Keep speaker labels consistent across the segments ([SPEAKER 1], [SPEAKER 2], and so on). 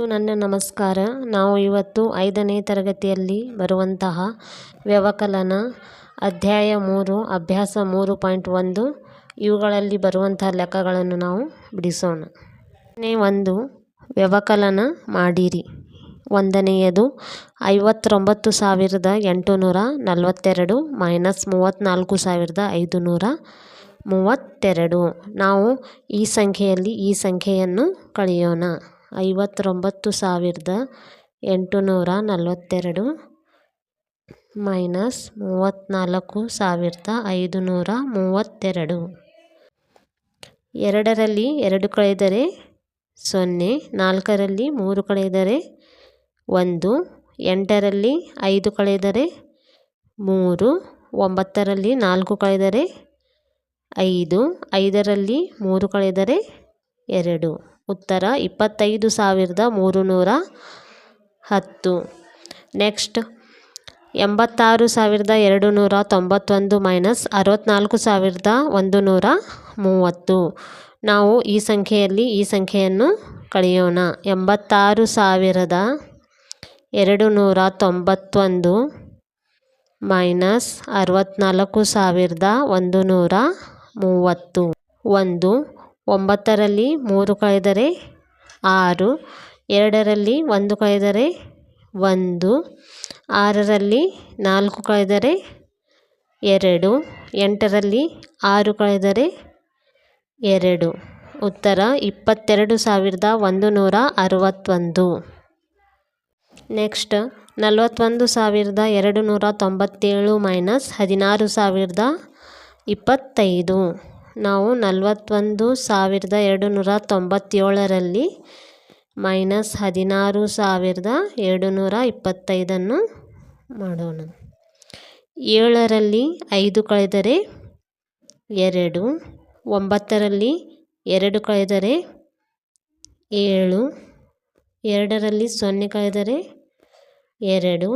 [SPEAKER 1] ಎಲ್ರಿಗೂ ನನ್ನ ನಮಸ್ಕಾರ. ನಾವು ಇವತ್ತು ಐದನೇ ತರಗತಿಯಲ್ಲಿ ಬರುವಂತಹ ವ್ಯವಕಲನ ಅಧ್ಯಾಯ ಮೂರು, ಅಭ್ಯಾಸ ಮೂರು ಪಾಯಿಂಟ್ ಒಂದು. ಇವುಗಳಲ್ಲಿ ಬರುವಂತಹ ಲೆಕ್ಕಗಳನ್ನು ನಾವು ಬಿಡಿಸೋಣ. ಒಂದು, ವ್ಯವಕಲನ ಮಾಡಿರಿ. ಒಂದನೆಯದು, ಐವತ್ತೊಂಬತ್ತು ಸಾವಿರದ ಎಂಟುನೂರ ನಲವತ್ತೆರಡು ಮೈನಸ್ ಮೂವತ್ತ್ನಾಲ್ಕು ಸಾವಿರದ ಐದುನೂರ ಮೂವತ್ತೆರಡು. ನಾವು ಈ ಸಂಖ್ಯೆಯಲ್ಲಿ ಈ ಸಂಖ್ಯೆಯನ್ನು ಕಳೆಯೋಣ. ಐವತ್ತೊಂಬತ್ತು ಸಾವಿರದ ಎಂಟುನೂರ ನಲವತ್ತೆರಡು ಮೈನಸ್ ಮೂವತ್ತ್ನಾಲ್ಕು ಸಾವಿರದ ಐದು ನೂರ ಮೂವತ್ತೆರಡು. ಎರಡರಲ್ಲಿ ಎರಡು ಕಳೆದರೆ ಸೊನ್ನೆ, ನಾಲ್ಕರಲ್ಲಿ ಮೂರು ಕಳೆದರೆ ಒಂದು, ಎಂಟರಲ್ಲಿ ಐದು ಕಳೆದರೆ ಮೂರು, ಒಂಬತ್ತರಲ್ಲಿ ನಾಲ್ಕು ಕಳೆದರೆ ಐದು, ಐದರಲ್ಲಿ ಮೂರು ಕಳೆದರೆ ಎರಡು. ಉತ್ತರ ಇಪ್ಪತ್ತೈದು ಸಾವಿರದ ಮೂರು ನೂರ ಹತ್ತು. ನೆಕ್ಸ್ಟ್ ಎಂಬತ್ತಾರು ಸಾವಿರದ ಎರಡು ನೂರ ತೊಂಬತ್ತೊಂದು ಮೈನಸ್ ಅರವತ್ತ್ನಾಲ್ಕು ಸಾವಿರದ ಒಂದು ನೂರ ಮೂವತ್ತು. ನಾವು ಈ ಸಂಖ್ಯೆಯಲ್ಲಿ ಈ ಸಂಖ್ಯೆಯನ್ನು ಕಳೆಯೋಣ. ಎಂಬತ್ತಾರು ಸಾವಿರದ ಎರಡು ನೂರ ತೊಂಬತ್ತೊಂದು ಮೈನಸ್ ಅರವತ್ತ್ನಾಲ್ಕು ಸಾವಿರದ ಒಂದು ನೂರ ಮೂವತ್ತು. ಒಂದು ಒಂಬತ್ತರಲ್ಲಿ ಮೂರು ಕಳೆದರೆ ಆರು, ಎರಡರಲ್ಲಿ ಒಂದು ಕಳೆದರೆ ಒಂದು, ಆರರಲ್ಲಿ ನಾಲ್ಕು ಕಳೆದರೆ ಎರಡು, ಎಂಟರಲ್ಲಿ ಆರು ಕಳೆದರೆ ಎರಡು. ಉತ್ತರ ಇಪ್ಪತ್ತೆರಡು ಸಾವಿರದ ಒಂದು ನೂರ ಅರವತ್ತೊಂದು. ನೆಕ್ಸ್ಟ್ ನಲವತ್ತೊಂದು ಸಾವಿರದ ಎರಡು ನೂರ ತೊಂಬತ್ತೇಳು ಮೈನಸ್ ಹದಿನಾರು ಸಾವಿರದ ಇಪ್ಪತ್ತೈದು. ನಾವು ನಲವತ್ತೊಂದು ಸಾವಿರದ ಎರಡು ನೂರ ತೊಂಬತ್ತೇಳರಲ್ಲಿ ಮೈನಸ್ ಹದಿನಾರು ಸಾವಿರದ ಎರಡು ನೂರ ಇಪ್ಪತ್ತೈದನ್ನು ಮಾಡೋಣ. ಏಳರಲ್ಲಿ ಐದು ಕಳೆದರೆ ಎರಡು, ಒಂಬತ್ತರಲ್ಲಿ ಎರಡು ಕಳೆದರೆ ಏಳು, ಎರಡರಲ್ಲಿ ಸೊನ್ನೆ ಕಳೆದರೆ ಎರಡು,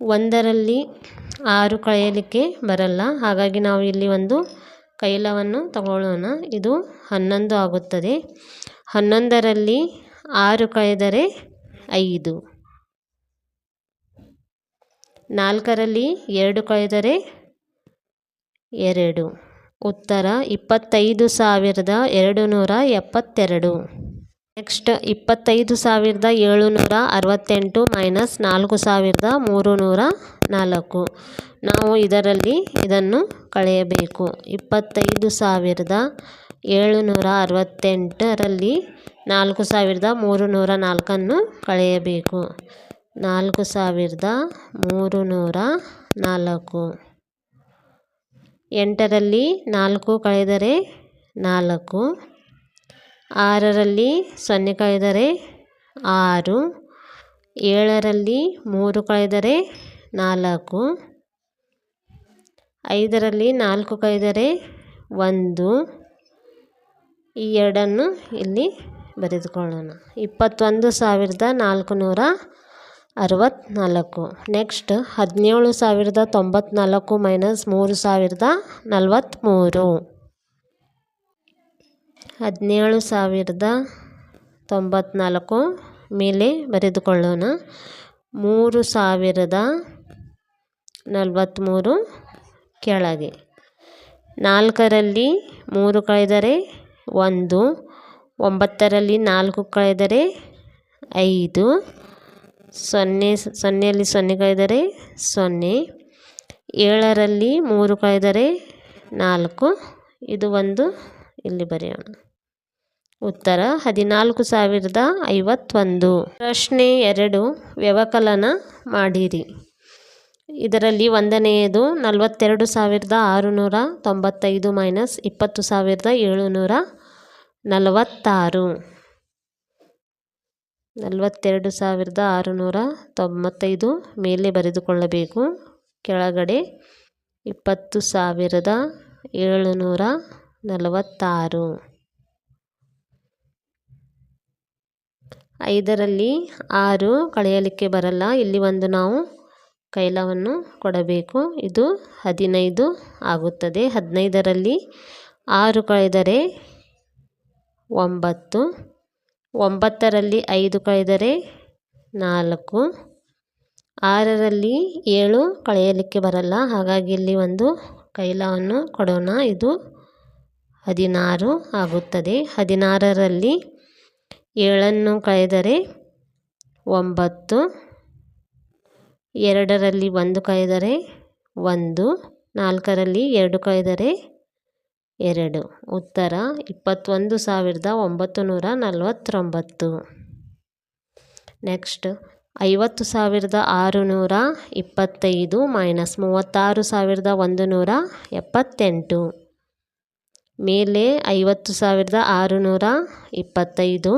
[SPEAKER 1] ಒಂದರಲ್ಲಿ ಆರು ಕಳೆಯಲಿಕ್ಕೆ ಬರಲ್ಲ. ಹಾಗಾಗಿ ನಾವು ಇಲ್ಲಿ ಒಂದು ಕೈಲವನ್ನು ತಗೊಳ್ಳೋಣ. ಇದು ಹನ್ನೊಂದು ಆಗುತ್ತದೆ. ಹನ್ನೊಂದರಲ್ಲಿ ಆರು ಕಳೆದರೆ ಐದು. ನಾಲ್ಕರಲ್ಲಿ ಎರಡು ಕಳೆದರೆ ಎರಡು. ಉತ್ತರ, ಇಪ್ಪತ್ತೈದು ಸಾವಿರದ ಎರಡು ನೂರ ಎಪ್ಪತ್ತೆರಡು. ನೆಕ್ಸ್ಟ್ ಇಪ್ಪತ್ತೈದು ಸಾವಿರದ ಏಳುನೂರ ಅರವತ್ತೆಂಟು ಮೈನಸ್ ನಾಲ್ಕು ಸಾವಿರದ ಮೂರು ನೂರ ನಾಲ್ಕು. ನಾವು ಇದರಲ್ಲಿ ಇದನ್ನು ಕಳೆಯಬೇಕು. ಇಪ್ಪತ್ತೈದು ಸಾವಿರದ ಏಳುನೂರ ಅರವತ್ತೆಂಟರಲ್ಲಿ ನಾಲ್ಕು ಸಾವಿರದ ಮೂರು ನೂರ ನಾಲ್ಕನ್ನು ಕಳೆಯಬೇಕು. ನಾಲ್ಕು ಸಾವಿರದ ಮೂರು ನೂರ ನಾಲ್ಕು. ಎಂಟರಲ್ಲಿ ನಾಲ್ಕು ಕಳೆದರೆ ನಾಲ್ಕು. ಆರರಲ್ಲಿ ಸೊನ್ನೆ ಕಳೆದರೆ ಆರು, ಏಳರಲ್ಲಿ ಮೂರು ಕಳೆದರೆ ನಾಲ್ಕು, ಐದರಲ್ಲಿ ನಾಲ್ಕು ಕಳೆದರೆ ಒಂದು. ಈ ಎರಡನ್ನು ಇಲ್ಲಿ ಬರೆದುಕೊಳ್ಳೋಣ. ಇಪ್ಪತ್ತೊಂದು ಸಾವಿರದ ನಾಲ್ಕು ನೂರ ಅರವತ್ತ್ನಾಲ್ಕು. ನೆಕ್ಸ್ಟ್, ಹದಿನೇಳು ಸಾವಿರದ ತೊಂಬತ್ನಾಲ್ಕು ಮೈನಸ್ ಮೂರು ಸಾವಿರದ ನಲವತ್ತ್ಮೂರು. ಹದಿನೇಳು ಸಾವಿರದ ತೊಂಬತ್ನಾಲ್ಕು ಮೇಲೆ ಬರೆದುಕೊಳ್ಳೋಣ. ಮೂರು ಸಾವಿರದ ನಲವತ್ತ್ಮೂರು ಕೆಳಗೆ. ನಾಲ್ಕರಲ್ಲಿ ಮೂರು ಕಳೆದರೆ ಒಂದು, ಒಂಬತ್ತರಲ್ಲಿ ನಾಲ್ಕು ಕಳೆದರೆ ಐದು, ಸೊನ್ನೆ, ಸೊನ್ನೆಯಲ್ಲಿ ಸೊನ್ನೆ ಕಳೆದರೆ ಸೊನ್ನೆ, ಏಳರಲ್ಲಿ ಮೂರು ಕಳೆದರೆ ನಾಲ್ಕು. ಇದು ಒಂದು ಇಲ್ಲಿ ಬರೆಯೋಣ. ಉತ್ತರ, ಹದಿನಾಲ್ಕು ಸಾವಿರದ ಐವತ್ತೊಂದು. ಪ್ರಶ್ನೆ ಎರಡು, ವ್ಯವಕಲನ ಮಾಡಿರಿ. ಇದರಲ್ಲಿ ಒಂದನೆಯದು ನಲವತ್ತೆರಡು ಸಾವಿರದ ಆರುನೂರ ತೊಂಬತ್ತೈದು ಮೈನಸ್ ಇಪ್ಪತ್ತು ಸಾವಿರದ ಏಳುನೂರ ನಲವತ್ತಾರು. ನಲವತ್ತೆರಡು ಸಾವಿರದ ಆರುನೂರ ತೊಂಬತ್ತೈದು ಮೇಲೆ ಬರೆದುಕೊಳ್ಳಬೇಕು. ಕೆಳಗಡೆ ಇಪ್ಪತ್ತು ಸಾವಿರದ ಏಳುನೂರ ನಲವತ್ತಾರು. ಐದರಲ್ಲಿ ಆರು ಕಳೆಯಲಿಕ್ಕೆ ಬರಲ್ಲ. ಇಲ್ಲಿ ಒಂದು ನಾವು ಕೈಲವನ್ನು ಕೊಡಬೇಕು. ಇದು ಹದಿನೈದು ಆಗುತ್ತದೆ. ಹದಿನೈದರಲ್ಲಿ ಆರು ಕಳೆದರೆ ಒಂಬತ್ತು. ಒಂಬತ್ತರಲ್ಲಿ ಐದು ಕಳೆದರೆ ನಾಲ್ಕು. ಆರರಲ್ಲಿ ಏಳು ಕಳೆಯಲಿಕ್ಕೆ ಬರಲ್ಲ. ಹಾಗಾಗಿ ಇಲ್ಲಿ ಒಂದು ಕೈಲವನ್ನು ಕೊಡೋಣ. ಇದು ಹದಿನಾರು ಆಗುತ್ತದೆ. ಹದಿನಾರರಲ್ಲಿ ಏಳನ್ನು ಕಳೆದರೆ ಒಂಬತ್ತು, ಎರಡರಲ್ಲಿ ಒಂದು ಕಳೆದರೆ ಒಂದು, ನಾಲ್ಕರಲ್ಲಿ ಎರಡು ಕಳೆದರೆ ಎರಡು. ಉತ್ತರ, ಇಪ್ಪತ್ತೊಂದು ಸಾವಿರದ ಒಂಬತ್ತು ನೂರ ನಲವತ್ತೊಂಬತ್ತು. ನೆಕ್ಸ್ಟ್, ಐವತ್ತು ಸಾವಿರದ ಆರುನೂರ ಇಪ್ಪತ್ತೈದು ಮೈನಸ್ ಮೂವತ್ತಾರು ಸಾವಿರದ ಒಂದು ನೂರ ಎಪ್ಪತ್ತೆಂಟು. ಮೇಲೆ ಐವತ್ತು ಸಾವಿರದ ಆರುನೂರ ಇಪ್ಪತ್ತೈದು,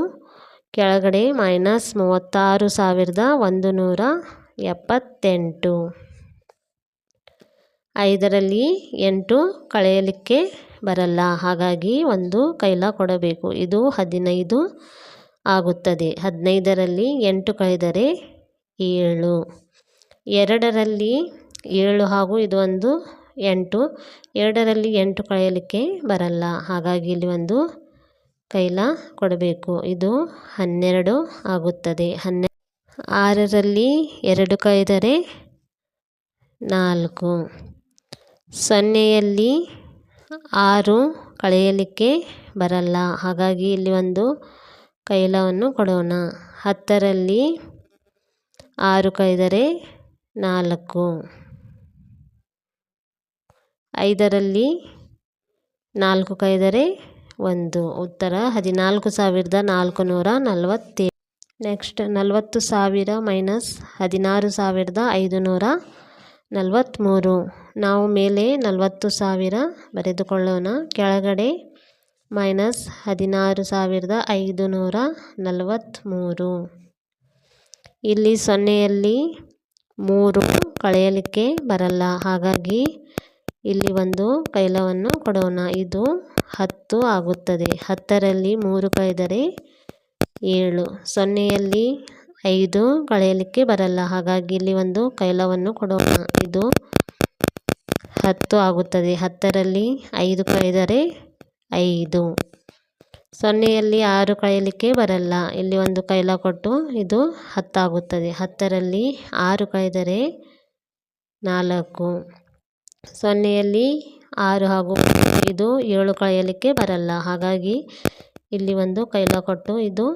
[SPEAKER 1] ಕೆಳಗಡೆ ಮೈನಸ್ ಮೂವತ್ತಾರು ಸಾವಿರದ ಒಂದು ನೂರ ಎಪ್ಪತ್ತೆಂಟು. ಐದರಲ್ಲಿ ಎಂಟು ಕಳೆಯಲಿಕ್ಕೆ ಬರಲ್ಲ, ಹಾಗಾಗಿ ಒಂದು ಕೈಲ ಕೊಡಬೇಕು. ಇದು ಹದಿನೈದು ಆಗುತ್ತದೆ. ಹದಿನೈದರಲ್ಲಿ ಎಂಟು ಕಳೆದರೆ ಏಳು. ಎರಡರಲ್ಲಿ ಏಳು ಹಾಗೂ ಇದು ಒಂದು ಎಂಟು, ಎರಡರಲ್ಲಿ ಎಂಟು ಕಳೆಯಲಿಕ್ಕೆ ಬರಲ್ಲ. ಹಾಗಾಗಿ ಇಲ್ಲಿ ಒಂದು ಕೈಲ ಕೊಡಬೇಕು. ಇದು ಹನ್ನೆರಡು ಆಗುತ್ತದೆ. ಹನ್ನೆ ಆರರಲ್ಲಿ ಎರಡು ಕಳೆದರೆ ನಾಲ್ಕು. ಸೊನ್ನೆಯಲ್ಲಿ ಆರು ಕಳೆಯಲಿಕ್ಕೆ ಬರಲ್ಲ. ಹಾಗಾಗಿ ಇಲ್ಲಿ ಒಂದು ಕೈಲವನ್ನು ಕೊಡೋಣ. ಹತ್ತರಲ್ಲಿ ಆರು ಕಳೆದರೆ ನಾಲ್ಕು. ಐದರಲ್ಲಿ ನಾಲ್ಕು ಕೈದರೆ ಒಂದು. ಉತ್ತರ ಹದಿನಾಲ್ಕು ಸಾವಿರದ ನಾಲ್ಕು ನೂರ ನಲವತ್ತೇಳು ನೆಕ್ಸ್ಟ್ ನಲವತ್ತು ಸಾವಿರ ಮೈನಸ್ ಹದಿನಾರು ಸಾವಿರದ ಐದು ನೂರ ನಲವತ್ತ್ಮೂರು ನಾವು ಮೇಲೆ ನಲವತ್ತು ಸಾವಿರ ಬರೆದುಕೊಳ್ಳೋಣ. ಕೆಳಗಡೆ ಮೈನಸ್ ಹದಿನಾರು ಸಾವಿರದ ಐದು ನೂರ ನಲವತ್ತ್ಮೂರು ಇಲ್ಲಿ ಸೊನ್ನೆಯಲ್ಲಿ ಮೂರು ಕಳೆಯಲಿಕ್ಕೆ ಬರಲ್ಲ. ಹಾಗಾಗಿ ಇಲ್ಲಿ ಒಂದು ಕೈಲವನ್ನು ಕೊಡೋಣ. ಇದು ಹತ್ತು ಆಗುತ್ತದೆ. ಹತ್ತರಲ್ಲಿ ಮೂರು ಕಳೆದರೆ ಏಳು. ಸೊನ್ನೆಯಲ್ಲಿ ಐದು ಕಳೆಯಲಿಕ್ಕೆ ಬರಲ್ಲ. ಹಾಗಾಗಿ ಇಲ್ಲಿ ಒಂದು ಕೈಲವನ್ನು ಕೊಡೋಣ. ಇದು ಹತ್ತು ಆಗುತ್ತದೆ. ಹತ್ತರಲ್ಲಿ ಐದು ಕಳೆದರೆ ಐದು. ಸೊನ್ನೆಯಲ್ಲಿ ಆರು ಕಳೆಯಲಿಕ್ಕೆ ಬರಲ್ಲ. ಇಲ್ಲಿ ಒಂದು ಕೈಲ ಕೊಟ್ಟು ಇದು ಹತ್ತಾಗುತ್ತದೆ. ಹತ್ತರಲ್ಲಿ ಆರು ಕಳೆದರೆ ನಾಲ್ಕು. ಸೊನ್ನೆಯಲ್ಲಿ ಆರು ಹಾಗೂ ಇದು ಏಳು ಕಳೆಯಲಿಕ್ಕೆ ಬರಲ್ಲ. ಹಾಗಾಗಿ ಇಲ್ಲಿ ಒಂದು ಕೈಲ ಕೊಟ್ಟು ಇದು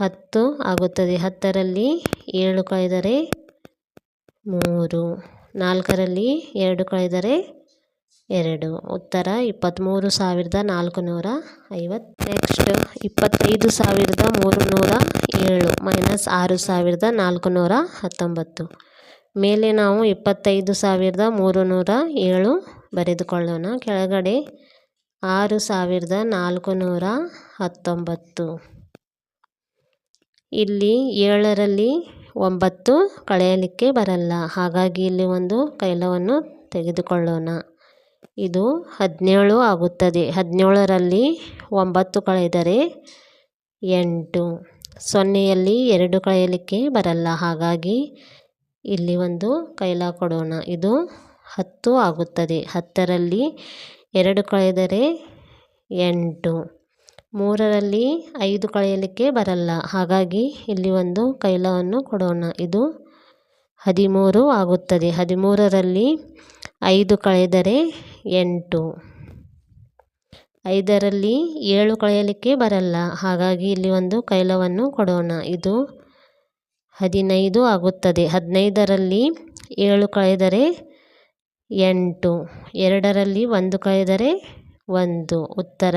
[SPEAKER 1] ಹತ್ತು ಆಗುತ್ತದೆ. ಹತ್ತರಲ್ಲಿ ಏಳು ಕಳೆದರೆ ಮೂರು, ನಾಲ್ಕರಲ್ಲಿ ಎರಡು ಕಳೆದರೆ ಎರಡು. ಉತ್ತರ ಇಪ್ಪತ್ತ್ಮೂರು ಸಾವಿರದ ನಾಲ್ಕು ನೂರ ಐವತ್ತು ನೆಕ್ಸ್ಟ್ ಇಪ್ಪತ್ತೈದು ಸಾವಿರದ ಮೂರು ನೂರ ಏಳು, ಮೈನಸ್ ಆರು ಸಾವಿರದ ನಾಲ್ಕು ನೂರ ಹತ್ತೊಂಬತ್ತು. ಮೇಲೆ ನಾವು ಇಪ್ಪತ್ತೈದು ಸಾವಿರದ ಮೂರು ನೂರ ಏಳು ಬರೆದುಕೊಳ್ಳೋಣ. ಕೆಳಗಡೆ ಆರು ಸಾವಿರದ ನಾಲ್ಕು ನೂರ ಹತ್ತೊಂಬತ್ತು. ಇಲ್ಲಿ ಏಳರಲ್ಲಿ ಒಂಬತ್ತು ಕಳೆಯಲಿಕ್ಕೆ ಬರಲ್ಲ. ಹಾಗಾಗಿ ಇಲ್ಲಿ ಒಂದು ಕೈಲವನ್ನು ತೆಗೆದುಕೊಳ್ಳೋಣ. ಇದು ಹದಿನೇಳು ಆಗುತ್ತದೆ. ಹದಿನೇಳರಲ್ಲಿ ಒಂಬತ್ತು ಕಳೆದರೆ ಎಂಟು. ಸೊನ್ನೆಯಲ್ಲಿ ಎರಡು ಕಳೆಯಲಿಕ್ಕೆ ಬರಲ್ಲ. ಹಾಗಾಗಿ ಇಲ್ಲಿ ಒಂದು ಕೈಲ ಕೊಡೋಣ. ಇದು ಹತ್ತು ಆಗುತ್ತದೆ. ಹತ್ತರಲ್ಲಿ ಎರಡು ಕಳೆದರೆ ಎಂಟು. ಮೂರರಲ್ಲಿ ಐದು ಕಳೆಯಲಿಕ್ಕೆ ಬರಲ್ಲ. ಹಾಗಾಗಿ ಇಲ್ಲಿ ಒಂದು ಕೈಲವನ್ನು ಕೊಡೋಣ. ಇದು ಹದಿಮೂರು ಆಗುತ್ತದೆ. ಹದಿಮೂರರಲ್ಲಿ ಐದು ಕಳೆದರೆ ಎಂಟು. ಐದರಲ್ಲಿ ಏಳು ಕಳೆಯಲಿಕ್ಕೆ ಬರಲ್ಲ. ಹಾಗಾಗಿ ಇಲ್ಲಿ ಒಂದು ಕೈಲವನ್ನು ಕೊಡೋಣ. ಇದು ಹದಿನೈದು ಆಗುತ್ತದೆ. ಹದಿನೈದರಲ್ಲಿ ಏಳು ಕಳೆದರೆ ಎಂಟು, ಎರಡರಲ್ಲಿ ಒಂದು ಕಳೆದರೆ ಒಂದು. ಉತ್ತರ,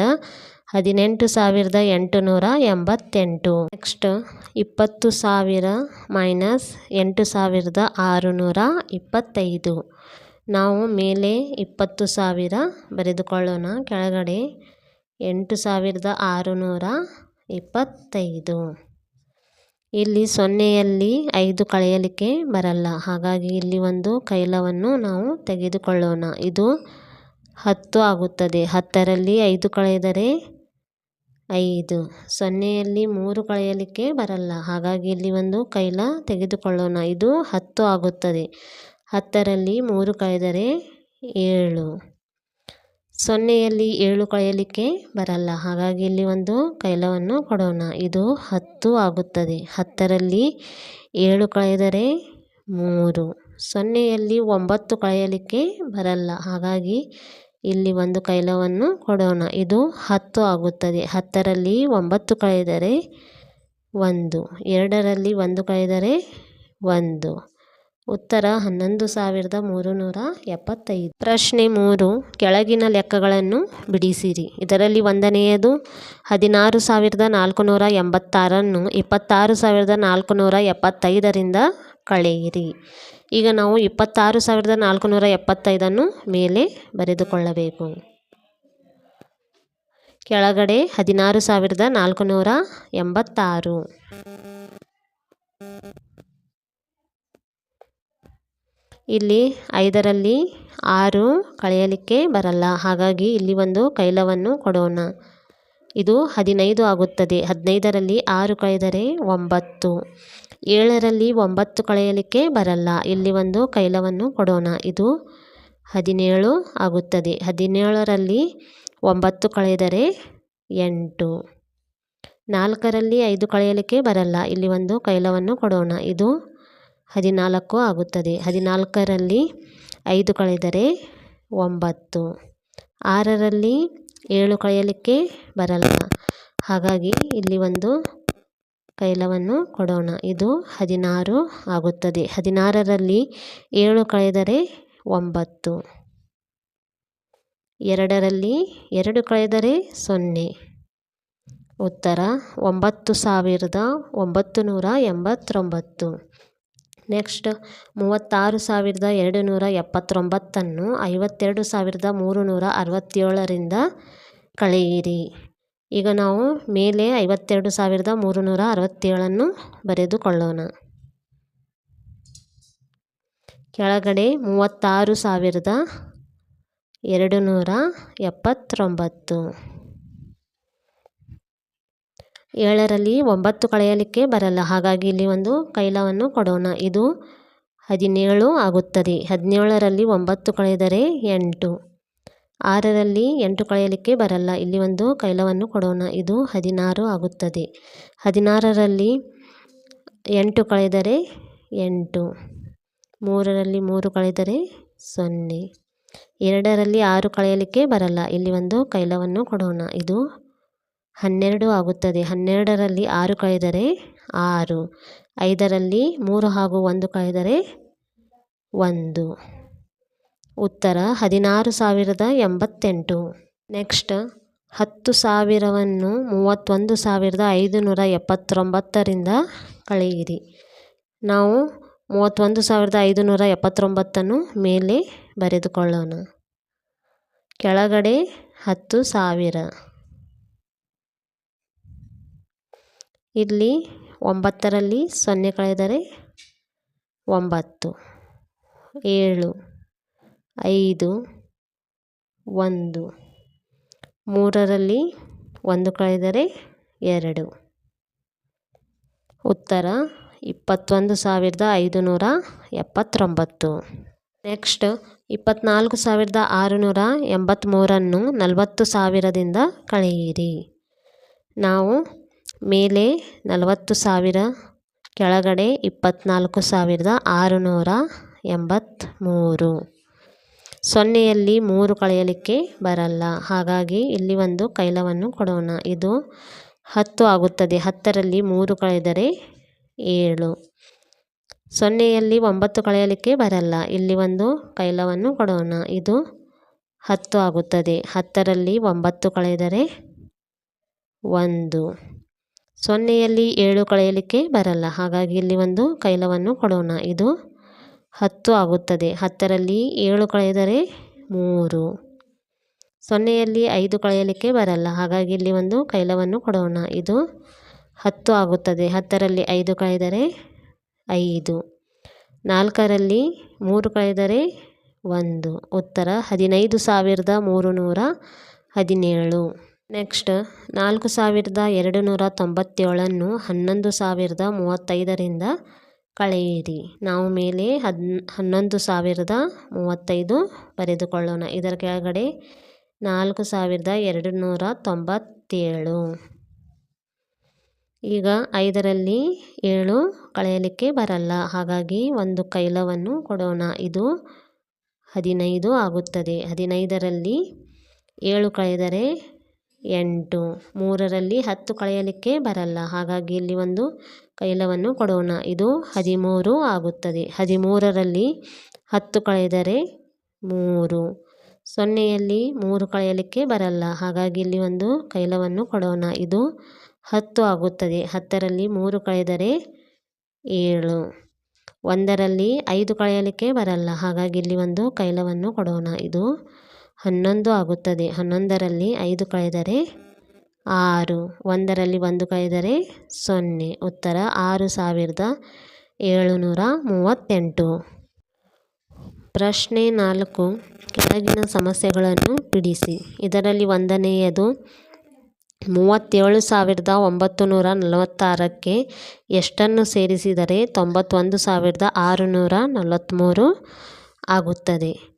[SPEAKER 1] ಹದಿನೆಂಟು ಸಾವಿರದ ಎಂಟು ನೂರ ಎಂಬತ್ತೆಂಟು. ನೆಕ್ಸ್ಟ್, ಇಪ್ಪತ್ತು ಸಾವಿರ ಮೈನಸ್ ಎಂಟು ಸಾವಿರದ ಆರುನೂರ ಇಪ್ಪತ್ತೈದು. ನಾವು ಮೇಲೆ ಇಪ್ಪತ್ತು ಸಾವಿರ ಬರೆದುಕೊಳ್ಳೋಣ. ಕೆಳಗಡೆ ಎಂಟು ಸಾವಿರದ ಆರುನೂರ ಇಪ್ಪತ್ತೈದು. ಇಲ್ಲಿ ಸೊನ್ನೆಯಲ್ಲಿ ಐದು ಕಳೆಯಲಿಕ್ಕೆ ಬರಲ್ಲ. ಹಾಗಾಗಿ ಇಲ್ಲಿ ಒಂದು ಕೈಲವನ್ನು ನಾವು ತೆಗೆದುಕೊಳ್ಳೋಣ. ಇದು ಹತ್ತು ಆಗುತ್ತದೆ. ಹತ್ತರಲ್ಲಿ ಐದು ಕಳೆದರೆ ಐದು. ಸೊನ್ನೆಯಲ್ಲಿ ಮೂರು ಕಳೆಯಲಿಕ್ಕೆ ಬರಲ್ಲ. ಹಾಗಾಗಿ ಇಲ್ಲಿ ಒಂದು ಕೈಲ ತೆಗೆದುಕೊಳ್ಳೋಣ. ಇದು ಹತ್ತು ಆಗುತ್ತದೆ. ಹತ್ತರಲ್ಲಿ ಮೂರು ಕಳೆದರೆ ಏಳು. ಸೊನ್ನೆಯಲ್ಲಿ ಏಳು ಕಳೆಯಲಿಕ್ಕೆ ಬರಲ್ಲ. ಹಾಗಾಗಿ ಇಲ್ಲಿ ಒಂದು ಕೈಲವನ್ನು ಕೊಡೋಣ. ಇದು ಹತ್ತು ಆಗುತ್ತದೆ. ಹತ್ತರಲ್ಲಿ ಏಳು ಕಳೆದರೆ ಮೂರು. ಸೊನ್ನೆಯಲ್ಲಿ ಒಂಬತ್ತು ಕಳೆಯಲಿಕ್ಕೆ ಬರಲ್ಲ. ಹಾಗಾಗಿ ಇಲ್ಲಿ ಒಂದು ಕೈಲವನ್ನು ಕೊಡೋಣ. ಇದು ಹತ್ತು ಆಗುತ್ತದೆ. ಹತ್ತರಲ್ಲಿ ಒಂಬತ್ತು ಕಳೆದರೆ ಒಂದು. ಎರಡರಲ್ಲಿ ಒಂದು ಕಳೆದರೆ ಒಂದು. ಉತ್ತರ ಹನ್ನೊಂದು ಸಾವಿರದ ಮೂರು ನೂರ ಎಪ್ಪತ್ತೈದು. ಪ್ರಶ್ನೆ ಮೂರು, ಕೆಳಗಿನ ಲೆಕ್ಕಗಳನ್ನು ಬಿಡಿಸಿರಿ. ಇದರಲ್ಲಿ ಒಂದನೆಯದು ಹದಿನಾರು ಸಾವಿರದ ನಾಲ್ಕು ನೂರ ಎಂಬತ್ತಾರನ್ನು ಇಪ್ಪತ್ತಾರು ಸಾವಿರದ ನಾಲ್ಕು ನೂರ ಎಪ್ಪತ್ತೈದರಿಂದ ಕಳೆಯಿರಿ. ಈಗ ನಾವು ಇಪ್ಪತ್ತಾರು ಸಾವಿರದ ನಾಲ್ಕು ನೂರ ಎಪ್ಪತ್ತೈದನ್ನು ಮೇಲೆ ಬರೆದುಕೊಳ್ಳಬೇಕು. ಕೆಳಗಡೆ ಹದಿನಾರು ಸಾವಿರದ ನಾಲ್ಕು ನೂರ ಎಂಬತ್ತಾರು. ಇಲ್ಲಿ ಐದರಲ್ಲಿ ಆರು ಕಳೆಯಲಿಕ್ಕೆ ಬರಲ್ಲ. ಹಾಗಾಗಿ ಇಲ್ಲಿ ಒಂದು ಕೈಲವನ್ನು ಕೊಡೋಣ. ಇದು ಹದಿನೈದು ಆಗುತ್ತದೆ. ಹದಿನೈದರಲ್ಲಿ ಆರು ಕಳೆದರೆ ಒಂಬತ್ತು. ಏಳರಲ್ಲಿ ಒಂಬತ್ತು ಕಳೆಯಲಿಕ್ಕೆ ಬರಲ್ಲ. ಇಲ್ಲಿ ಒಂದು ಕೈಲವನ್ನು ಕೊಡೋಣ. ಇದು ಹದಿನೇಳು ಆಗುತ್ತದೆ. ಹದಿನೇಳರಲ್ಲಿ ಒಂಬತ್ತು ಕಳೆದರೆ ಎಂಟು. ನಾಲ್ಕರಲ್ಲಿ ಐದು ಕಳೆಯಲಿಕ್ಕೆ ಬರಲ್ಲ. ಇಲ್ಲಿ ಒಂದು ಕೈಲವನ್ನು ಕೊಡೋಣ. ಇದು ಹದಿನಾಲ್ಕು ಆಗುತ್ತದೆ. ಹದಿನಾಲ್ಕರಲ್ಲಿ ಐದು ಕಳೆದರೆ ಒಂಬತ್ತು. ಆರರಲ್ಲಿ ಏಳು ಕಳೆಯಲಿಕ್ಕೆ ಬರಲ್ಲ. ಹಾಗಾಗಿ ಇಲ್ಲಿ ಒಂದು ಕೈಲವನ್ನು ಕೊಡೋಣ. ಇದು ಹದಿನಾರು ಆಗುತ್ತದೆ. ಹದಿನಾರರಲ್ಲಿ ಏಳು ಕಳೆದರೆ ಒಂಬತ್ತು. ಎರಡರಲ್ಲಿ ಎರಡು ಕಳೆದರೆ ಸೊನ್ನೆ. ಉತ್ತರ ಒಂಬತ್ತು ಸಾವಿರದ ಒಂಬತ್ತು ನೂರ ಎಂಬತ್ತೊಂಬತ್ತು. ನೆಕ್ಸ್ಟ್ ಮೂವತ್ತಾರು ಸಾವಿರದ ಎರಡು ನೂರ ಎಪ್ಪತ್ತೊಂಬತ್ತನ್ನು ಐವತ್ತೆರಡು ಸಾವಿರದ ಮೂರು ನೂರ ಅರವತ್ತೇಳರಿಂದ ಕಳೆಯಿರಿ. ಈಗ ನಾವು ಮೇಲೆ ಐವತ್ತೆರಡು ಸಾವಿರದ ಮೂರು ನೂರ ಅರವತ್ತೇಳನ್ನು ಬರೆದುಕೊಳ್ಳೋಣ. ಕೆಳಗಡೆ ಮೂವತ್ತಾರು ಸಾವಿರದ ಎರಡು ನೂರ ಎಪ್ಪತ್ತೊಂಬತ್ತು. ಏಳರಲ್ಲಿ ಒಂಬತ್ತು ಕಳೆಯಲಿಕ್ಕೆ ಬರಲ್ಲ. ಹಾಗಾಗಿ ಇಲ್ಲಿ ಒಂದು ಕೈಲವನ್ನು ಕೊಡೋಣ. ಇದು ಹದಿನೇಳು ಆಗುತ್ತದೆ. ಹದಿನೇಳರಲ್ಲಿ ಒಂಬತ್ತು ಕಳೆದರೆ ಎಂಟು. ಆರರಲ್ಲಿ ಎಂಟು ಕಳೆಯಲಿಕ್ಕೆ ಬರಲ್ಲ. ಇಲ್ಲಿ ಒಂದು ಕೈಲವನ್ನು ಕೊಡೋಣ. ಇದು ಹದಿನಾರು ಆಗುತ್ತದೆ. ಹದಿನಾರರಲ್ಲಿ ಎಂಟು ಕಳೆದರೆ ಎಂಟು. ಮೂರರಲ್ಲಿ ಮೂರು ಕಳೆದರೆ ಸೊನ್ನೆ. ಎರಡರಲ್ಲಿ ಆರು ಕಳೆಯಲಿಕ್ಕೆ ಬರಲ್ಲ. ಇಲ್ಲಿ ಒಂದು ಕೈಲವನ್ನು ಕೊಡೋಣ. ಇದು ಹನ್ನೆರಡು ಆಗುತ್ತದೆ. ಹನ್ನೆರಡರಲ್ಲಿ ಆರು ಕಳೆದರೆ ಆರು. ಐದರಲ್ಲಿ ಮೂರು ಹಾಗೂ ಒಂದು ಕಳೆದರೆ ಒಂದು. ಉತ್ತರ, ಹದಿನಾರು ಸಾವಿರದ ಎಂಬತ್ತೆಂಟು. ನೆಕ್ಸ್ಟ್, ಹತ್ತು ಸಾವಿರವನ್ನು ಮೂವತ್ತೊಂದು ಸಾವಿರದ ಐದುನೂರ ಎಪ್ಪತ್ತೊಂಬತ್ತರಿಂದ ಕಳೆಯಿರಿ. ನಾವು ಮೂವತ್ತೊಂದು ಸಾವಿರದ ಐದುನೂರ ಎಪ್ಪತ್ತೊಂಬತ್ತನ್ನು ಮೇಲೆ ಬರೆದುಕೊಳ್ಳೋಣ. ಕೆಳಗಡೆ ಹತ್ತು ಸಾವಿರ. ಇಲ್ಲಿ ಒಂಬತ್ತರಲ್ಲಿ ಸೊನ್ನೆ ಕಳೆದರೆ ಒಂಬತ್ತು, ಏಳು, ಐದು, ಒಂದು, ಮೂರರಲ್ಲಿ ಒಂದು ಕಳೆದರೆ ಎರಡು. ಉತ್ತರ ಇಪ್ಪತ್ತೊಂದು ಸಾವಿರದ ಐದುನೂರ ಎಪ್ಪತ್ತೊಂಬತ್ತು. ನೆಕ್ಸ್ಟ್ ಇಪ್ಪತ್ನಾಲ್ಕು ಸಾವಿರದ ಆರುನೂರ ಎಂಬತ್ತ್ಮೂರನ್ನು ನಲವತ್ತು ಸಾವಿರದಿಂದ ಕಳೆಯಿರಿ. ನಾವು ಮೇಲೆ ನಲವತ್ತು ಸಾವಿರ, ಕೆಳಗಡೆ ಇಪ್ಪತ್ತ್ನಾಲ್ಕು ಸಾವಿರದ ಆರುನೂರ ಎಂಬತ್ತ್ಮೂರು ಸೊನ್ನೆಯಲ್ಲಿ ಮೂರು ಕಳೆಯಲಿಕ್ಕೆ ಬರಲ್ಲ. ಹಾಗಾಗಿ ಇಲ್ಲಿ ಒಂದು ಕೈಲವನ್ನು ಕೊಡೋಣ. ಇದು ಹತ್ತು ಆಗುತ್ತದೆ. ಹತ್ತರಲ್ಲಿ ಮೂರು ಕಳೆದರೆ ಏಳು. ಸೊನ್ನೆಯಲ್ಲಿ ಒಂಬತ್ತು ಕಳೆಯಲಿಕ್ಕೆ ಬರಲ್ಲ. ಇಲ್ಲಿ ಒಂದು ಕೈಲವನ್ನು ಕೊಡೋಣ. ಇದು ಹತ್ತು ಆಗುತ್ತದೆ. ಹತ್ತರಲ್ಲಿ ಒಂಬತ್ತು ಕಳೆದರೆ ಒಂದು. ಸೊನ್ನೆಯಲ್ಲಿ ಏಳು ಕಳೆಯಲಿಕ್ಕೆ ಬರಲ್ಲ. ಹಾಗಾಗಿ ಇಲ್ಲಿ ಒಂದು ಕೈಲವನ್ನು ಕೊಡೋಣ. ಇದು ಹತ್ತು ಆಗುತ್ತದೆ. ಹತ್ತರಲ್ಲಿ ಏಳು ಕಳೆದರೆ ಮೂರು. ಸೊನ್ನೆಯಲ್ಲಿ ಐದು ಕಳೆಯಲಿಕ್ಕೆ ಬರಲ್ಲ. ಹಾಗಾಗಿ ಇಲ್ಲಿ ಒಂದು ಕೈಲವನ್ನು ಕೊಡೋಣ. ಇದು ಹತ್ತು ಆಗುತ್ತದೆ. ಹತ್ತರಲ್ಲಿ ಐದು ಕಳೆದರೆ ಐದು. ನಾಲ್ಕರಲ್ಲಿ ಮೂರು ಕಳೆದರೆ ಒಂದು. ಉತ್ತರ ಹದಿನೈದು ಸಾವಿರದ ಮೂರು ನೂರ ಹದಿನೇಳು. ನೆಕ್ಸ್ಟ್, ನಾಲ್ಕು ಸಾವಿರದ ಎರಡು ನೂರ ತೊಂಬತ್ತೇಳನ್ನು ಹನ್ನೊಂದು ಸಾವಿರದ ಮೂವತ್ತೈದರಿಂದ ಕಳೆಯಿರಿ. ನಾವು ಮೇಲೆ ಹದ್, ಹನ್ನೊಂದು ಸಾವಿರದ ಮೂವತ್ತೈದು ಬರೆದುಕೊಳ್ಳೋಣ. ಇದರ ಕೆಳಗಡೆ ನಾಲ್ಕು ಸಾವಿರದ ಎರಡು ನೂರ ತೊಂಬತ್ತೇಳು. ಈಗ ಐದರಲ್ಲಿ ಏಳು ಕಳೆಯಲಿಕ್ಕೆ ಬರಲ್ಲ. ಹಾಗಾಗಿ ಒಂದು ಕೈಲವನ್ನು ಕೊಡೋಣ. ಇದು ಹದಿನೈದು ಆಗುತ್ತದೆ. ಹದಿನೈದರಲ್ಲಿ ಏಳು ಕಳೆದರೆ ಎಂಟು. ಮೂರರಲ್ಲಿ ಹತ್ತು ಕಳೆಯಲಿಕ್ಕೆ ಬರಲ್ಲ. ಹಾಗಾಗಿ ಇಲ್ಲಿ ಒಂದು ಕೈಲವನ್ನು ಕೊಡೋಣ. ಇದು ಹದಿಮೂರು ಆಗುತ್ತದೆ. ಹದಿಮೂರರಲ್ಲಿ ಹತ್ತು ಕಳೆದರೆ ಮೂರು. ಸೊನ್ನೆಯಲ್ಲಿ ಮೂರು ಕಳೆಯಲಿಕ್ಕೆ ಬರಲ್ಲ. ಹಾಗಾಗಿ ಇಲ್ಲಿ ಒಂದು ಕೈಲವನ್ನು ಕೊಡೋಣ. ಇದು ಹತ್ತು ಆಗುತ್ತದೆ. ಹತ್ತರಲ್ಲಿ ಮೂರು ಕಳೆದರೆ ಏಳು. ಒಂದರಲ್ಲಿ ಐದು ಕಳೆಯಲಿಕ್ಕೆ ಬರಲ್ಲ. ಹಾಗಾಗಿ ಇಲ್ಲಿ ಒಂದು ಕೈಲವನ್ನು ಕೊಡೋಣ. ಇದು ಹನ್ನೊಂದು ಆಗುತ್ತದೆ. ಹನ್ನೊಂದರಲ್ಲಿ ಐದು ಕಳೆದರೆ ಆರು. ಒಂದರಲ್ಲಿ ಒಂದು ಕಳೆದರೆ ಸೊನ್ನೆ. ಉತ್ತರ ಆರು ಸಾವಿರದ ಏಳುನೂರ ಮೂವತ್ತೆಂಟು. ಪ್ರಶ್ನೆ ನಾಲ್ಕು. ಕೆಳಗಿನ ಸಮಸ್ಯೆಗಳನ್ನು ಬಿಡಿಸಿ ಇದರಲ್ಲಿ ಒಂದನೆಯದು, ಮೂವತ್ತೇಳು ಸಾವಿರದ ಒಂಬತ್ತು ನೂರ ನಲವತ್ತಾರಕ್ಕೆ ಎಷ್ಟನ್ನು ಸೇರಿಸಿದರೆ ತೊಂಬತ್ತೊಂದು ಸಾವಿರದ ಆರುನೂರ ನಲವತ್ತ್ಮೂರು ಆಗುತ್ತದೆ.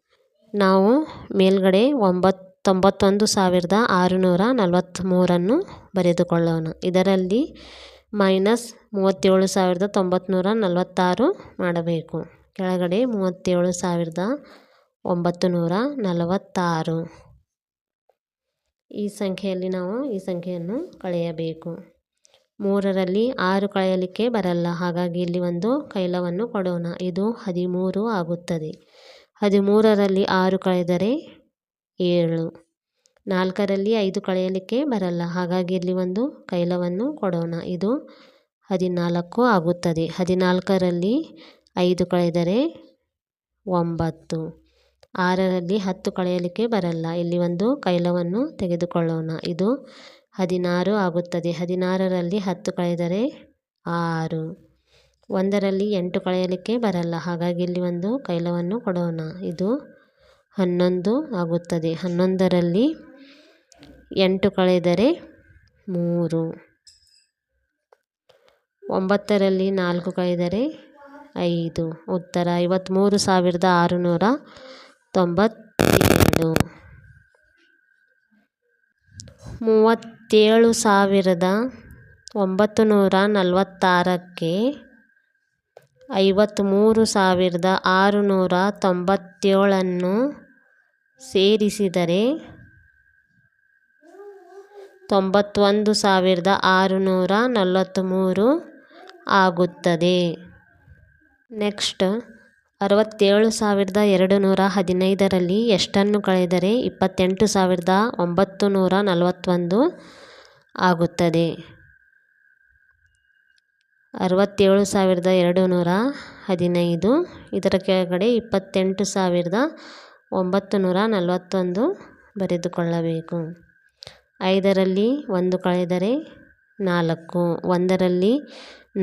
[SPEAKER 1] ನಾವು ಮೇಲ್ಗಡೆ ಒಂಬತ್ತು ತೊಂಬತ್ತೊಂದು ಸಾವಿರದ ಆರುನೂರ ನಲವತ್ತ್ಮೂರನ್ನು ಬರೆದುಕೊಳ್ಳೋಣ. ಇದರಲ್ಲಿ ಮೈನಸ್ ಮೂವತ್ತೇಳು ಸಾವಿರದ ತೊಂಬತ್ತ್ನೂರ ನಲವತ್ತಾರು ಮಾಡಬೇಕು. ಕೆಳಗಡೆ ಮೂವತ್ತೇಳು ಸಾವಿರದ ಒಂಬತ್ತು ನೂರ ನಲವತ್ತಾರು. ಈ ಸಂಖ್ಯೆಯಲ್ಲಿ ನಾವು ಈ ಸಂಖ್ಯೆಯನ್ನು ಕಳೆಯಬೇಕು. ಮೂರರಲ್ಲಿ ಆರು ಕಳೆಯಲಿಕ್ಕೆ ಬರಲ್ಲ. ಹಾಗಾಗಿ ಇಲ್ಲಿ ಒಂದು ಕೈಲವನ್ನು ಕೊಡೋಣ. ಇದು ಹದಿಮೂರು ಆಗುತ್ತದೆ. ಹದಿಮೂರರಲ್ಲಿ ಆರು ಕಳೆದರೆ ಏಳು. ನಾಲ್ಕರಲ್ಲಿ ಐದು ಕಳೆಯಲಿಕ್ಕೆ ಬರಲ್ಲ. ಹಾಗಾಗಿ ಇಲ್ಲಿ ಒಂದು ಕೈಲವನ್ನು ಕೊಡೋಣ. ಇದು ಹದಿನಾಲ್ಕು ಆಗುತ್ತದೆ. ಹದಿನಾಲ್ಕರಲ್ಲಿ ಐದು ಕಳೆದರೆ ಒಂಬತ್ತು. ಆರರಲ್ಲಿ ಹತ್ತು ಕಳೆಯಲಿಕ್ಕೆ ಬರಲ್ಲ. ಇಲ್ಲಿ ಒಂದು ಕೈಲವನ್ನು ತೆಗೆದುಕೊಳ್ಳೋಣ. ಇದು ಹದಿನಾರು ಆಗುತ್ತದೆ. ಹದಿನಾರರಲ್ಲಿ ಹತ್ತು ಕಳೆದರೆ ಆರು. ಒಂದರಲ್ಲಿ ಎಂಟು ಕಳೆಯಲಿಕ್ಕೆ ಬರಲ್ಲ. ಹಾಗಾಗಿ ಇಲ್ಲಿ ಒಂದು ಕೈಲವನ್ನು ಕೊಡೋಣ. ಇದು ಹನ್ನೊಂದು ಆಗುತ್ತದೆ. ಹನ್ನೊಂದರಲ್ಲಿ ಎಂಟು ಕಳೆದರೆ ಮೂರು. ಒಂಬತ್ತರಲ್ಲಿ ನಾಲ್ಕು ಕಳೆದರೆ ಐದು. ಉತ್ತರ ಐವತ್ತ್ಮೂರು ಸಾವಿರದ ಆರುನೂರ ತೊಂಬತ್ತೇಳು. ಮೂವತ್ತೇಳು ಸಾವಿರದ ಒಂಬತ್ತು ನೂರ ನಲವತ್ತಾರಕ್ಕೆ ಐವತ್ತ್ಮೂರು ಸಾವಿರದ ಆರುನೂರ ತೊಂಬತ್ತೇಳನ್ನು ಸೇರಿಸಿದರೆ ತೊಂಬತ್ತೊಂದು ಸಾವಿರದ ಆರುನೂರ ನಲವತ್ತ್ಮೂರು ಆಗುತ್ತದೆ. ನೆಕ್ಸ್ಟ್, ಅರವತ್ತೇಳು ಸಾವಿರದ ಎರಡು ನೂರ ಹದಿನೈದರಲ್ಲಿ ಎಷ್ಟನ್ನು ಕಳೆದರೆ ಇಪ್ಪತ್ತೆಂಟು ಸಾವಿರದ ಒಂಬತ್ತು ನೂರ ನಲವತ್ತೊಂದು ಆಗುತ್ತದೆ. ಅರವತ್ತೇಳು ಸಾವಿರದ ಎರಡು ನೂರ ಹದಿನೈದು, ಇದರ ಕೆಳಗಡೆ ಇಪ್ಪತ್ತೆಂಟು ಸಾವಿರದ ಒಂಬತ್ತು ನೂರ ನಲವತ್ತೊಂದು ಬರೆದುಕೊಳ್ಳಬೇಕು. ಐದರಲ್ಲಿ ಒಂದು ಕಳೆದರೆ ನಾಲ್ಕು, ಒಂದರಲ್ಲಿ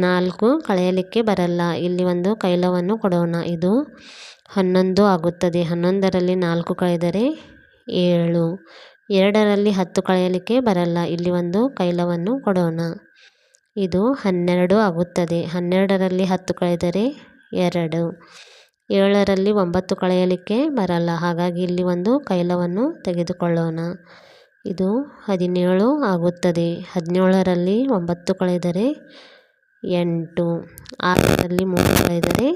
[SPEAKER 1] ನಾಲ್ಕು ಕಳೆಯಲಿಕ್ಕೆ ಬರಲ್ಲ. ಇಲ್ಲಿ ಒಂದು ಕೈಲವನ್ನು ಕೊಡೋಣ. ಇದು ಹನ್ನೊಂದು ಆಗುತ್ತದೆ. ಹನ್ನೊಂದರಲ್ಲಿ ನಾಲ್ಕು ಕಳೆದರೆ ಏಳು, ಎರಡರಲ್ಲಿ ಹತ್ತು ಕಳೆಯಲಿಕ್ಕೆ ಬರಲ್ಲ. ಇಲ್ಲಿ ಒಂದು ಕೈಲವನ್ನು ಕೊಡೋಣ. ಇದು ಹನ್ನೆರಡು ಆಗುತ್ತದೆ. ಹನ್ನೆರಡರಲ್ಲಿ ಹತ್ತು ಕಳೆದರೆ ಎರಡು. ಏಳರಲ್ಲಿ ಒಂಬತ್ತು ಕಳೆಯಲಿಕ್ಕೆ ಬರಲ್ಲ. ಹಾಗಾಗಿ ಇಲ್ಲಿ ಒಂದು ಕೈಲವನ್ನು ತೆಗೆದುಕೊಳ್ಳೋಣ. ಇದು ಹದಿನೇಳು ಆಗುತ್ತದೆ. ಹದಿನೇಳರಲ್ಲಿ ಒಂಬತ್ತು ಕಳೆದರೆ ಎಂಟು. ಆರರಲ್ಲಿ ಮೂರು ಕಳೆದರೆ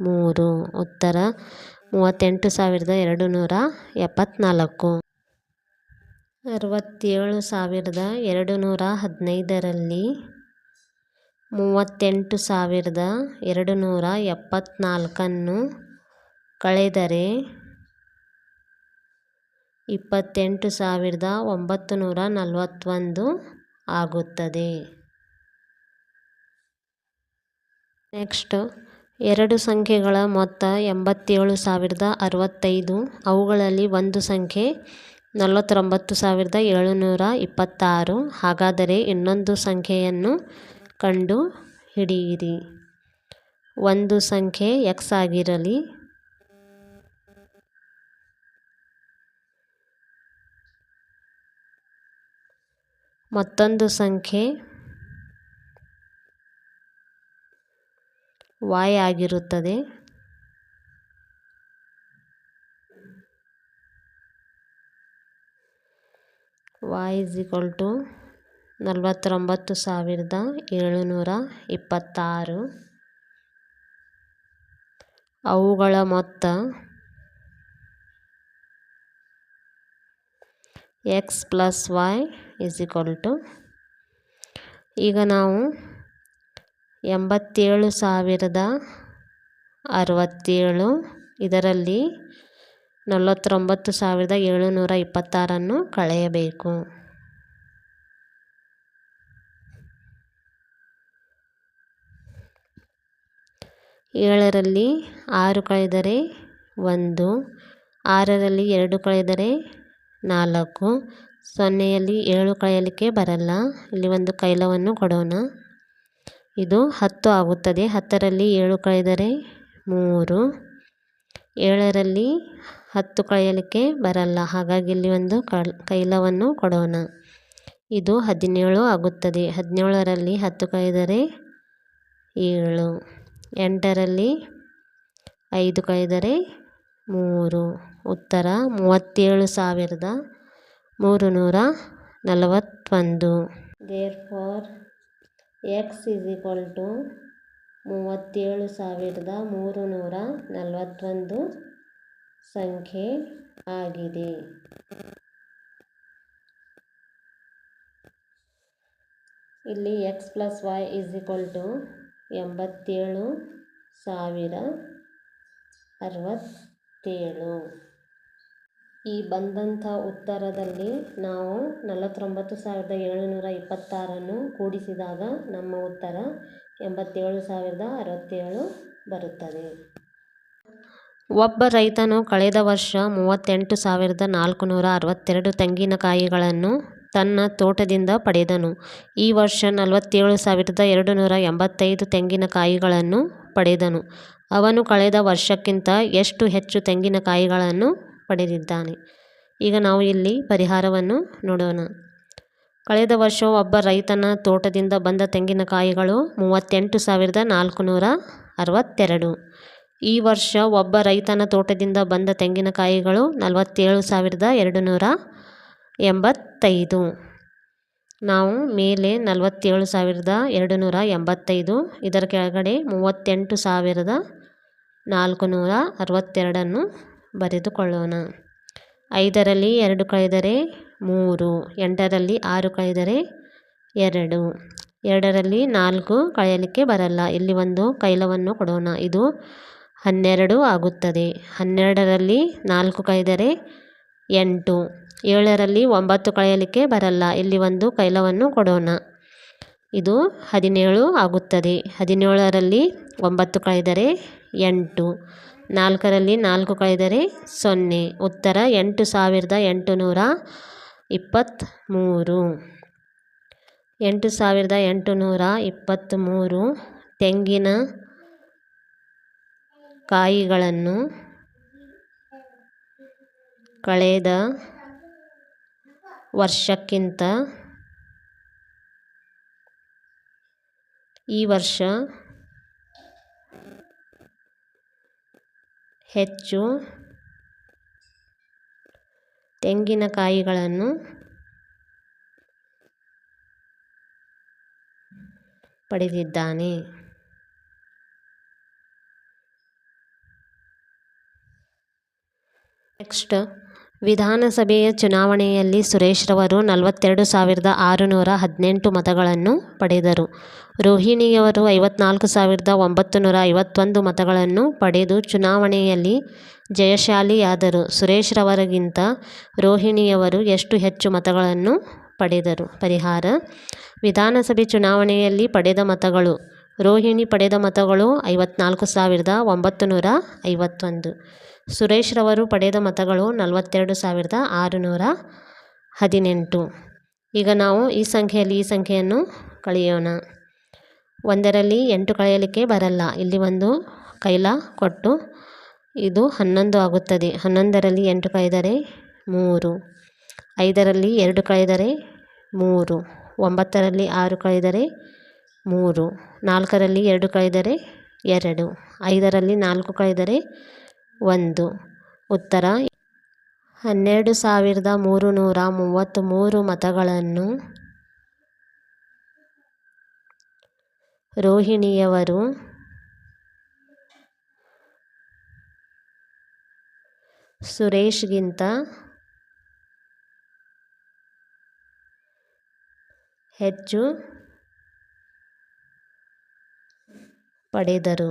[SPEAKER 1] ಮೂರು. ಉತ್ತರ ಮೂವತ್ತೆಂಟು ಸಾವಿರದ ಎರಡು ನೂರ ಎಪ್ಪತ್ತ್ನಾಲ್ಕು ಅರವತ್ತೇಳು ಸಾವಿರದ ಎರಡು ನೂರ ಹದಿನೈದರಲ್ಲಿ ಮೂವತ್ತೆಂಟು ಸಾವಿರದ ಎರಡು ನೂರ ಎಪ್ಪತ್ತ್ನಾಲ್ಕನ್ನು ಕಳೆದರೆ ಇಪ್ಪತ್ತೆಂಟು ಸಾವಿರದ ಒಂಬತ್ತು ನೂರ ನಲವತ್ತೊಂದು ಆಗುತ್ತದೆ. ನೆಕ್ಸ್ಟ್, ಎರಡು ಸಂಖ್ಯೆಗಳ ಮೊತ್ತ ಎಂಬತ್ತೇಳು ಸಾವಿರದ ಅರವತ್ತೈದು, ಅವುಗಳಲ್ಲಿ ಒಂದು ಸಂಖ್ಯೆ ನಲವತ್ತೊಂಬತ್ತು ಸಾವಿರದ ಏಳುನೂರ ಇಪ್ಪತ್ತಾರು, ಹಾಗಾದರೆ ಇನ್ನೊಂದು ಸಂಖ್ಯೆಯನ್ನು ಕಂಡು ಹಿಡಿಯಿರಿ. ಒಂದು ಸಂಖ್ಯೆ ಎಕ್ಸ್ ಆಗಿರಲಿ. ಮತ್ತೊಂದು ಸಂಖ್ಯೆ ವಾಯ್ ಆಗಿರುತ್ತದೆ. ವಾಯ್ ಇಸ್ ಈಕ್ವಲ್ ಟು ನಲವತ್ತೊಂಬತ್ತು ಸಾವಿರದ ಏಳುನೂರ ಇಪ್ಪತ್ತಾರು. ಅವುಗಳ ಮೊತ್ತ X plus Y is equal to ಈಗ ನಾವು ಎಂಬತ್ತೇಳು ಸಾವಿರದ ಅರವತ್ತೇಳು ಇದರಲ್ಲಿ ನಲವತ್ತೊಂಬತ್ತು ಸಾವಿರದ ಏಳುನೂರ ಇಪ್ಪತ್ತಾರನ್ನು ಕಳೆಯಬೇಕು. ಏಳರಲ್ಲಿ ಆರು ಕಳೆದರೆ ಒಂದು, ಆರರಲ್ಲಿ ಎರಡು ಕಳೆದರೆ ನಾಲ್ಕು, ಸೊನ್ನೆಯಲ್ಲಿ ಏಳು ಕಳೆಯಲಿಕ್ಕೆ ಬರಲ್ಲ. ಇಲ್ಲಿ ಒಂದು ಕೈಲವನ್ನು ಕೊಡೋಣ. ಇದು ಹತ್ತು ಆಗುತ್ತದೆ. ಹತ್ತರಲ್ಲಿ ಏಳು ಕಳೆದರೆ ಮೂರು, ಏಳರಲ್ಲಿ ಹತ್ತು ಕಳೆಯಲಿಕ್ಕೆ ಬರಲ್ಲ. ಹಾಗಾಗಿ ಇಲ್ಲಿ ಒಂದು ಕೈಲವನ್ನು ಕೊಡೋಣ. ಇದು ಹದಿನೇಳು ಆಗುತ್ತದೆ. ಹದಿನೇಳರಲ್ಲಿ ಹತ್ತು ಕಳೆದರೆ ಏಳು. ಎಂಟರಲ್ಲಿ ಐದು ಕಳೆದರೆ ಮೂರು. ಉತ್ತರ ಮೂವತ್ತೇಳು ಸಾವಿರದ ಮೂರು ನೂರ ನಲವತ್ತೊಂದು. There for X is equal to ಮೂವತ್ತೇಳು ಸಾವಿರದ ಮೂರು ನೂರ ನಲವತ್ತೊಂದು ಸಂಖ್ಯೆ ಆಗಿದೆ. ಇಲ್ಲಿ X plus Y is equal to ಎಂಬತ್ತೇಳು ಸಾವಿರ ಅರವತ್ತೇಳು. ಈ ಬಂದಂಥ ಉತ್ತರದಲ್ಲಿ ನಾವು ನಲವತ್ತೊಂಬತ್ತು ಸಾವಿರದ ಏಳುನೂರ ಇಪ್ಪತ್ತಾರನ್ನು ಕೂಡಿಸಿದಾಗ ನಮ್ಮ ಉತ್ತರ ಎಂಬತ್ತೇಳು ಸಾವಿರದ ಅರವತ್ತೇಳು ಬರುತ್ತದೆ. ಒಬ್ಬ ರೈತನು ಕಳೆದ ವರ್ಷ ಮೂವತ್ತೆಂಟು ಸಾವಿರದ ನಾಲ್ಕುನೂರ ಅರವತ್ತೆರಡು ತೆಂಗಿನಕಾಯಿಗಳನ್ನು ತನ್ನ ತೋಟದಿಂದ ಪಡೆದನು. ಈ ವರ್ಷ ನಲವತ್ತೇಳು ಸಾವಿರದ ಎರಡು ನೂರ ಎಂಬತ್ತೈದು ತೆಂಗಿನಕಾಯಿಗಳನ್ನು ಪಡೆದನು. ಅವನು ಕಳೆದ ವರ್ಷಕ್ಕಿಂತ ಎಷ್ಟು ಹೆಚ್ಚು ತೆಂಗಿನಕಾಯಿಗಳನ್ನು ಪಡೆದಿದ್ದಾನೆ? ಈಗ ನಾವು ಇಲ್ಲಿ ಪರಿಹಾರವನ್ನು ನೋಡೋಣ. ಕಳೆದ ವರ್ಷ ಒಬ್ಬ ರೈತನ ತೋಟದಿಂದ ಬಂದ ತೆಂಗಿನಕಾಯಿಗಳು ಮೂವತ್ತೆಂಟು ಸಾವಿರದ ನಾಲ್ಕುನೂರ ಅರವತ್ತೆರಡು. ಈ ವರ್ಷ ಒಬ್ಬ ರೈತನ ತೋಟದಿಂದ ಬಂದ ತೆಂಗಿನಕಾಯಿಗಳು ನಲವತ್ತೇಳು ಸಾವಿರದ ಎರಡು ನೂರ ಎಂಬತ್ತೈದು. ನಾವು ಮೇಲೆ ನಲವತ್ತೇಳು ಸಾವಿರದ ಎರಡು ನೂರ ಎಂಬತ್ತೈದು, ಇದರ ಕೆಳಗಡೆ ಮೂವತ್ತೆಂಟು ಸಾವಿರದ ನಾಲ್ಕು ನೂರ ಅರವತ್ತೆರಡನ್ನು ಬರೆದುಕೊಳ್ಳೋಣ. ಐದರಲ್ಲಿ ಎರಡು ಕಳೆದರೆ ಮೂರು, ಎಂಟರಲ್ಲಿ ಆರು ಕಳೆದರೆ ಎರಡು, ಎರಡರಲ್ಲಿ ನಾಲ್ಕು ಕಳೆಯಲಿಕ್ಕೆ ಬರಲ್ಲ. ಇಲ್ಲಿ ಒಂದು ಕೈಲವನ್ನು ಕೊಡೋಣ. ಇದು ಹನ್ನೆರಡು ಆಗುತ್ತದೆ. ಹನ್ನೆರಡರಲ್ಲಿ ನಾಲ್ಕು ಕಳೆದರೆ ಎಂಟು ಏಳರಲ್ಲಿ ಒಂಬತ್ತು ಕಳೆಯಲಿಕ್ಕೆ ಬರಲ್ಲ. ಇಲ್ಲಿ ಒಂದು ಕೈಲವನ್ನು ಕೊಡೋಣ. ಇದು ಹದಿನೇಳು ಆಗುತ್ತದೆ. ಹದಿನೇಳರಲ್ಲಿ ಒಂಬತ್ತು ಕಳೆದರೆ ಎಂಟು. ನಾಲ್ಕರಲ್ಲಿ ನಾಲ್ಕು ಕಳೆದರೆ ಸೊನ್ನೆ. ಉತ್ತರ ಎಂಟು ಸಾವಿರದ ಎಂಟು ನೂರ ಇಪ್ಪತ್ತ್ಮೂರು. ಎಂಟು ಸಾವಿರದ ಎಂಟು ನೂರ ಇಪ್ಪತ್ತ್ಮೂರು ತೆಂಗಿನ ಕಾಯಿಗಳನ್ನು ಕಳೆದ ವರ್ಷಕ್ಕಿಂತ ಈ ವರ್ಷ ಹೆಚ್ಚು ತೆಂಗಿನಕಾಯಿಗಳನ್ನು ಪಡೆದಿದ್ದಾನೆ. ನೆಕ್ಸ್ಟ್ ವಿಧಾನಸಭೆಯ ಚುನಾವಣೆಯಲ್ಲಿ ಸುರೇಶ್ರವರು ನಲವತ್ತೆರಡು ಸಾವಿರದ ಆರುನೂರ ಹದಿನೆಂಟು ಮತಗಳನ್ನು ಪಡೆದರು. ರೋಹಿಣಿಯವರು ಐವತ್ನಾಲ್ಕು ಸಾವಿರದ ಒಂಬತ್ತು ನೂರ ಐವತ್ತೊಂದು ಮತಗಳನ್ನು ಪಡೆದು ಚುನಾವಣೆಯಲ್ಲಿ ಜಯಶಾಲಿಯಾದರು. ಸುರೇಶ್ರವರಿಗಿಂತ ರೋಹಿಣಿಯವರು ಎಷ್ಟು ಹೆಚ್ಚು ಮತಗಳನ್ನು ಪಡೆದರು? ಪರಿಹಾರ, ವಿಧಾನಸಭೆ ಚುನಾವಣೆಯಲ್ಲಿ ಪಡೆದ ಮತಗಳು. ರೋಹಿಣಿ ಪಡೆದ ಮತಗಳು ಐವತ್ನಾಲ್ಕು ಸಾವಿರದ ಒಂಬತ್ತು ನೂರ ಐವತ್ತೊಂದು. ಸುರೇಶ್ರವರು ಪಡೆದ ಮತಗಳು ನಲವತ್ತೆರಡು ಸಾವಿರದ ಆರುನೂರ ಹದಿನೆಂಟು. ಈಗ ನಾವು ಈ ಸಂಖ್ಯೆಯಲ್ಲಿ ಈ ಸಂಖ್ಯೆಯನ್ನು ಕಳೆಯೋಣ. ಒಂದರಲ್ಲಿ ಎಂಟು ಕಳೆಯಲಿಕ್ಕೆ ಬರಲ್ಲ. ಇಲ್ಲಿ ಒಂದು ಕೈಲ ಕೊಟ್ಟು ಇದು ಹನ್ನೊಂದು ಆಗುತ್ತದೆ. ಹನ್ನೊಂದರಲ್ಲಿ ಎಂಟು ಕಳೆದರೆ ಮೂರು. ಐದರಲ್ಲಿ ಎರಡು ಕಳೆದರೆ ಮೂರು. ಒಂಬತ್ತರಲ್ಲಿ ಆರು ಕಳೆದರೆ ಮೂರು. ನಾಲ್ಕರಲ್ಲಿ ಎರಡು ಕಳೆದರೆ ಎರಡು. ಐದರಲ್ಲಿ ನಾಲ್ಕು ಕಳೆದರೆ ಒಂದು. ಉತ್ತರ. ಹನ್ನೆರಡು ಸಾವಿರದ ಮೂರು ನೂರ ಮೂವತ್ತ್ಮೂರು ಮತಗಳನ್ನು ರೋಹಿಣಿಯವರು ಸುರೇಶ್ಗಿಂತ ಹೆಚ್ಚು ಪಡೆದರು.